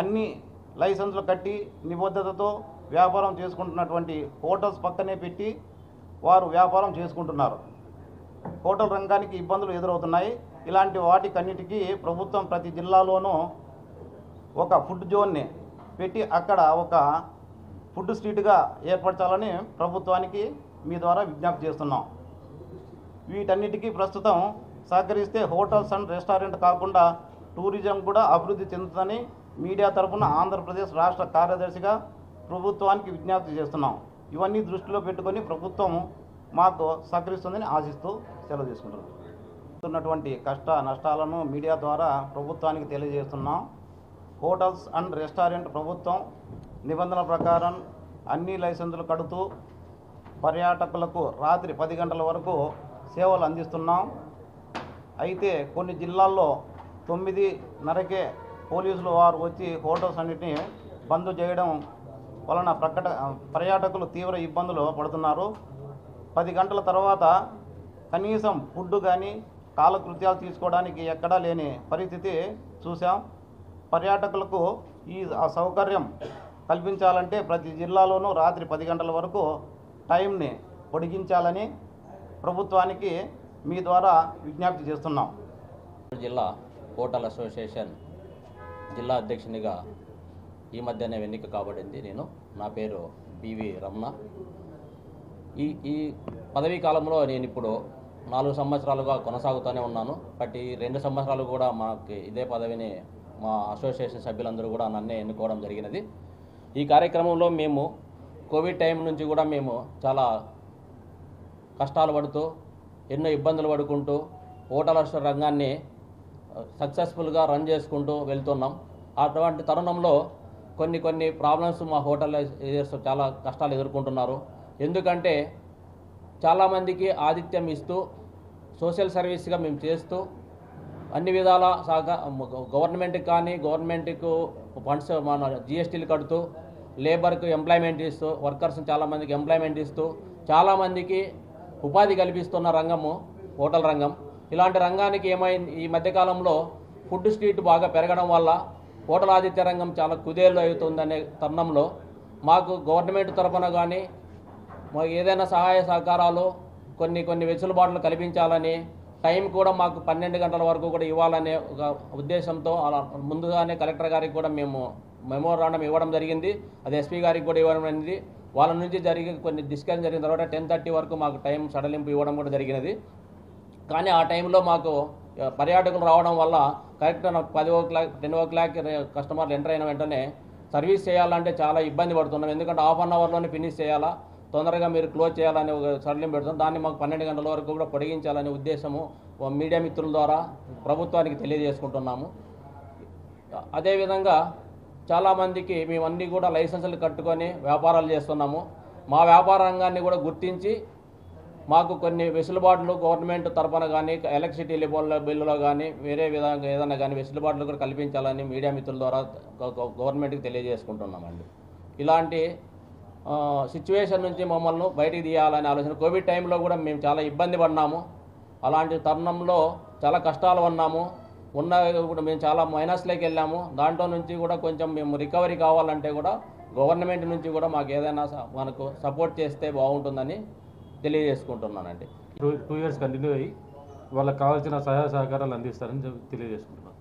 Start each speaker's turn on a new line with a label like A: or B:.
A: అన్ని లైసెన్సులు కట్టి నిబద్ధతతో వ్యాపారం చేసుకుంటున్నటువంటి హోటల్స్ పక్కనే పెట్టి వారు వ్యాపారం చేసుకుంటున్నారు. హోటల్ రంగానికి ఇబ్బందులు ఎదురవుతున్నాయి. ఇలాంటి వాటికన్నిటికీ ప్రభుత్వం ప్రతి జిల్లాలోనూ ఒక ఫుడ్ జోన్ని పెట్టి అక్కడ ఒక ఫుడ్ స్ట్రీట్గా ఏర్పరచాలని ప్రభుత్వానికి మీ ద్వారా విజ్ఞప్తి చేస్తున్నాం. వీటన్నిటికీ ప్రస్తుతం సహకరిస్తే హోటల్స్ అండ్ రెస్టారెంట్ కాకుండా టూరిజం కూడా అభివృద్ధి చెందుతుందని మీడియా తరఫున ఆంధ్రప్రదేశ్ రాష్ట్ర కార్యదర్శిగా ప్రభుత్వానికి విజ్ఞప్తి చేస్తున్నాం. ఇవన్నీ దృష్టిలో పెట్టుకొని ప్రభుత్వం మాకు సహకరిస్తుందని ఆశిస్తూ సెలవు తీసుకుంటున్నాం. ఉన్నటువంటి కష్ట నష్టాలను మీడియా ద్వారా ప్రభుత్వానికి తెలియజేస్తున్నాం. హోటల్స్ అండ్ రెస్టారెంట్ ప్రభుత్వం నిబంధనల ప్రకారం అన్ని లైసెన్సులు కడుతూ పర్యాటకులకు రాత్రి పది గంటల వరకు సేవలు అందిస్తున్నాం. అయితే కొన్ని జిల్లాల్లో తొమ్మిదిన్నరకే పోలీసులు వారు వచ్చి హోటల్స్ అన్నిటిని బంద్ చేయడం వలన ప్రకట పర్యాటకులు తీవ్ర ఇబ్బందులు పడుతున్నారు. పది గంటల తర్వాత కనీసం ఫుడ్ కానీ కాలకృత్యాలు తీసుకోవడానికి ఎక్కడా లేని పరిస్థితి చూసాం పర్యాటకులకు ఈ సౌకర్యం కల్పించాలంటే ప్రతి జిల్లాలోనూ రాత్రి పది గంటల వరకు టైంని పొడిగించాలని ప్రభుత్వానికి మీ ద్వారా విజ్ఞప్తి చేస్తున్నాం.
B: జిల్లా హోటల్ అసోసియేషన్ జిల్లా అధ్యక్షునిగా ఈ మధ్యనే ఎన్నిక కాబడింది నేను. నా పేరు బివి రమణ. ఈ ఈ పదవీ కాలంలో నేను ఇప్పుడు నాలుగు సంవత్సరాలుగా కొనసాగుతూనే ఉన్నాను. బట్ ఈ రెండు సంవత్సరాలు కూడా మాకు ఇదే పదవిని మా అసోసియేషన్ సభ్యులందరూ కూడా నన్నే ఎన్నుకోవడం జరిగినది. ఈ కార్యక్రమంలో మేము కోవిడ్ టైం నుంచి కూడా మేము చాలా కష్టాలు పడుతూ ఎన్నో ఇబ్బందులు పడుకుంటూ హోటల్ రంగాన్ని సక్సెస్ఫుల్గా రన్ చేసుకుంటూ వెళ్తున్నాం. అటువంటి తరుణంలో కొన్ని కొన్ని ప్రాబ్లమ్స్ మా హోటల్ ఏజర్స్ చాలా కష్టాలు ఎదుర్కొంటున్నారు. ఎందుకంటే చాలామందికి ఆతిథ్యం ఇస్తూ సోషల్ సర్వీస్గా మేము చేస్తూ అన్ని విధాల సహక గవర్నమెంట్కి కానీ గవర్నమెంట్కు ఫండ్స్ మన జిఎస్టీలు కడుతూ లేబర్కు ఎంప్లాయ్మెంట్ ఇస్తూ వర్కర్స్ చాలామందికి ఎంప్లాయ్మెంట్ ఇస్తూ చాలామందికి ఉపాధి కల్పిస్తున్న రంగము హోటల్ రంగం. ఇలాంటి రంగానికి ఏమైంది ఈ మధ్యకాలంలో ఫుడ్ స్ట్రీట్ బాగా పెరగడం వల్ల హోటల్ ఆతిథ్య రంగం చాలా కుదేలు అవుతుందనే తరుణంలో మాకు గవర్నమెంట్ తరఫున కానీ మాకు ఏదైనా సహాయ సహకారాలు కొన్ని కొన్ని వెసులుబాట్లు కల్పించాలని టైం కూడా మాకు పన్నెండు గంటల వరకు కూడా ఇవ్వాలనే ఒక ఉద్దేశంతో అలా ముందుగానే కలెక్టర్ గారికి కూడా మేము మెమోరాండం ఇవ్వడం జరిగింది. అది ఎస్పీ గారికి కూడా ఇవ్వడం అనేది వాళ్ళ నుంచి జరిగి కొన్ని డిస్కషన్ జరిగిన తర్వాత టెన్ థర్టీ వరకు మాకు టైం సడలింపు ఇవ్వడం కూడా జరిగినది. కానీ ఆ టైంలో మాకు పర్యాటకులు రావడం వల్ల కరెక్ట్ నాకు పది o'clock ten o'clock కస్టమర్లు ఎంటర్ అయిన వెంటనే సర్వీస్ చేయాలంటే చాలా ఇబ్బంది పడుతున్నాం. ఎందుకంటే హాఫ్ అన్ అవర్లోనే ఫినిష్ చేయాలా? తొందరగా మీరు క్లోజ్ చేయాలని ఒక సడలింపు పెడుతున్నాం. దాన్ని మాకు పన్నెండు గంటల వరకు కూడా పొడిగించాలనే ఉద్దేశము మీడియా మిత్రుల ద్వారా ప్రభుత్వానికి తెలియజేసుకుంటున్నాము. అదేవిధంగా చాలామందికి మేమన్నీ కూడా లైసెన్సులు కట్టుకొని వ్యాపారాలు చేస్తున్నాము. మా వ్యాపార రంగాన్ని కూడా గుర్తించి మాకు కొన్ని వెసులుబాట్లు గవర్నమెంట్ తరఫున కానీ ఎలక్ట్రిసిటీ బిల్లులో బిల్లులో కానీ వేరే విధంగా ఏదైనా కానీ వెసులుబాట్లు కూడా కల్పించాలని మీడియా మిత్రుల ద్వారా గవర్నమెంట్కి తెలియజేసుకుంటున్నామండి. ఇలాంటి సిచ్యువేషన్ నుంచి మమ్మల్ని బయటికి తీయాలనే ఆలోచన. కోవిడ్ టైంలో కూడా మేము చాలా ఇబ్బంది పడినాము. అలాంటి తరుణంలో చాలా కష్టాలు ఉన్నాము ఉన్న కూడా మేము చాలా మైనస్లోకి వెళ్ళాము. దాంట్లో నుంచి కూడా కొంచెం మేము రికవరీ కావాలంటే కూడా గవర్నమెంట్ నుంచి కూడా మాకు ఏదైనా స- మనకు సపోర్ట్ చేస్తే బాగుంటుందని తెలియజేసుకుంటున్నానండి.
C: టూ టూ ఇయర్స్ కంటిన్యూ అయ్యి వాళ్ళకి కావాల్సిన సహాయ సహకారాలు అందిస్తారని తెలియజేసుకుంటున్నాను.